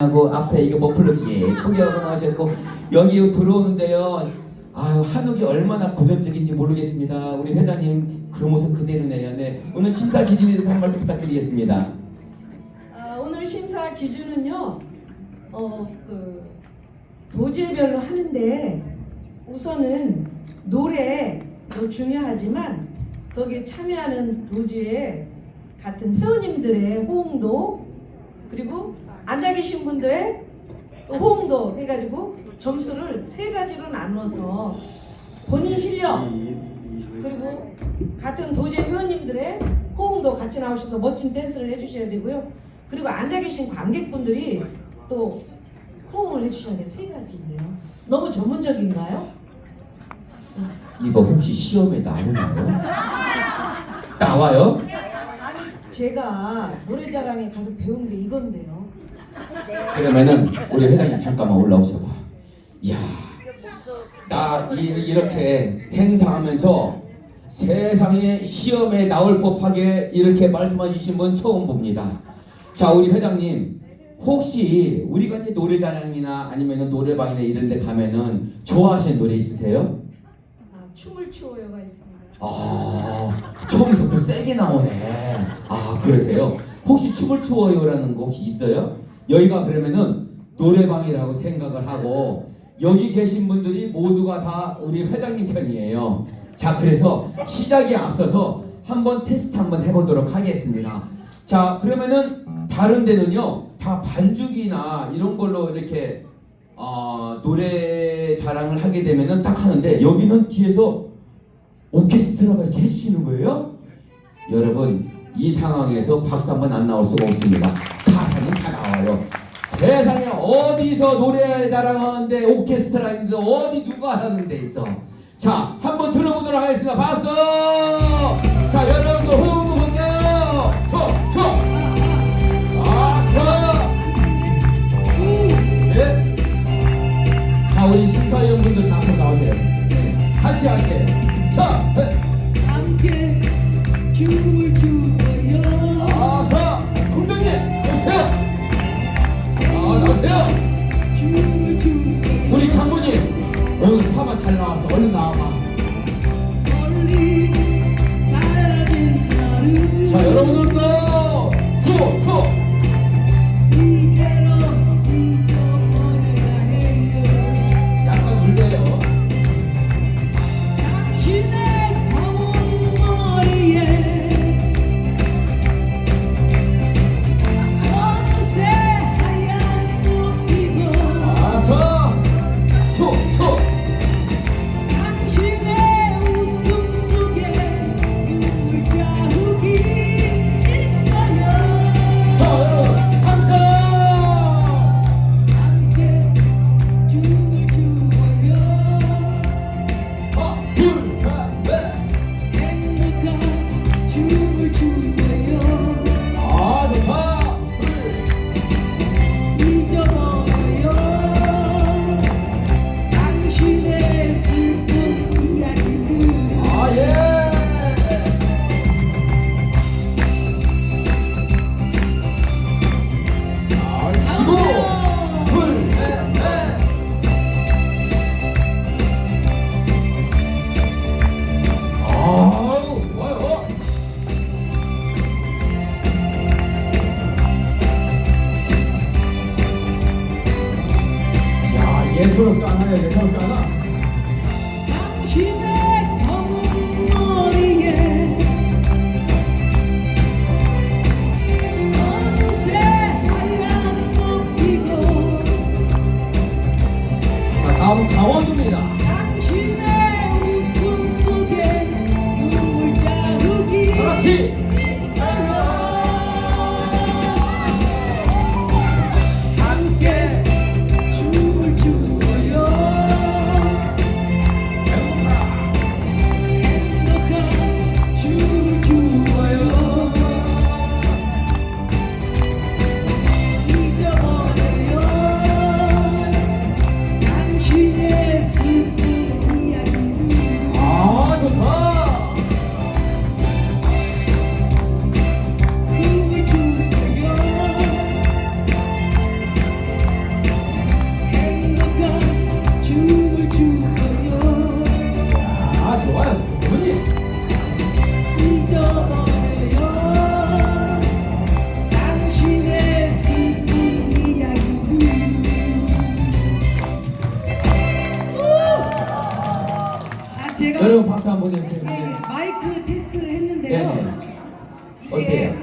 하고 앞에 이거 머플러 예쁘게 하고 나오셨고 여기 들어오는데요. 아유 한옥이 얼마나 고전적인지 모르겠습니다. 우리 회장님 그 모습 그대로네요. 네 오늘 심사 기준에 대해서 한 말씀 부탁드리겠습니다. 아, 오늘 심사 기준은요, 어, 그, 도지별로 하는데, 우선은 노래도 중요하지만, 거기에 참여하는 도지의 같은 회원님들의 호응도, 그리고 앉아 계신 분들의 또 호응도 해가지고 점수를 세 가지로 나누어서 본인 실력, 그리고 같은 도제 회원님들의 호응도 같이 나오셔서 멋진 댄스를 해주셔야 되고요. 그리고 앉아 계신 관객분들이 또 호응을 해주셔야 돼요. 세 가지인데요. 너무 전문적인가요? 이거 혹시 시험에 나오나요? 나와요? 아니 제가 노래자랑에 가서 배운 게 이건데요. 그러면은 우리 회장님 잠깐만 올라오셔봐. 이야, 나 이, 이렇게 행사하면서 세상에 시험에 나올 법하게 이렇게 말씀해 주신 분 처음 봅니다. 자, 우리 회장님 혹시 우리가 이제 노래자랑이나 아니면은 노래방이나 이런 데 가면은 좋아하시는 노래 있으세요? 아, 춤을 추어요가 있습니다. 아, 처음부터 세게 나오네. 아, 그러세요? 혹시 춤을 추어요라는 거 혹시 있어요? 여기가 그러면은 노래방이라고 생각을 하고 여기 계신 분들이 모두가 다 우리 회장님 편이에요. 자, 그래서 시작에 앞서서 한번 테스트 한번 해보도록 하겠습니다. 자, 그러면은 다른 데는요, 다 반죽이나 이런 걸로 이렇게 어, 노래 자랑을 하게 되면은 딱 하는데 여기는 뒤에서 오케스트라가 이렇게 해주시는 거예요? 여러분 이 상황에서 박수 한번 안 나올 수가 없습니다. 가사는 다 나와요. 세상에 어디서 노래 자랑하는데 오케스트라 있는데 어디 누가 하는 데 있어? 자 한번 들어보도록 하겠습니다. 박수! 자 여러분들 호응도 볼게요. 소, 소, 박수! 네. 자 우리 심사위원분들 다 앞으로 나오세요. 네. 같이 할게요. 자, 네. 함께 춤 추어요 야 예술없지 않아요 예술없지 않아. 당신의 검은 머리에 어느새 하얀 꽃피고 자 다음 강원도입니다. 제가 여러분 박수 한번 해주세요. 예, 마이크 테스트를 했는데요 네네. 어때요?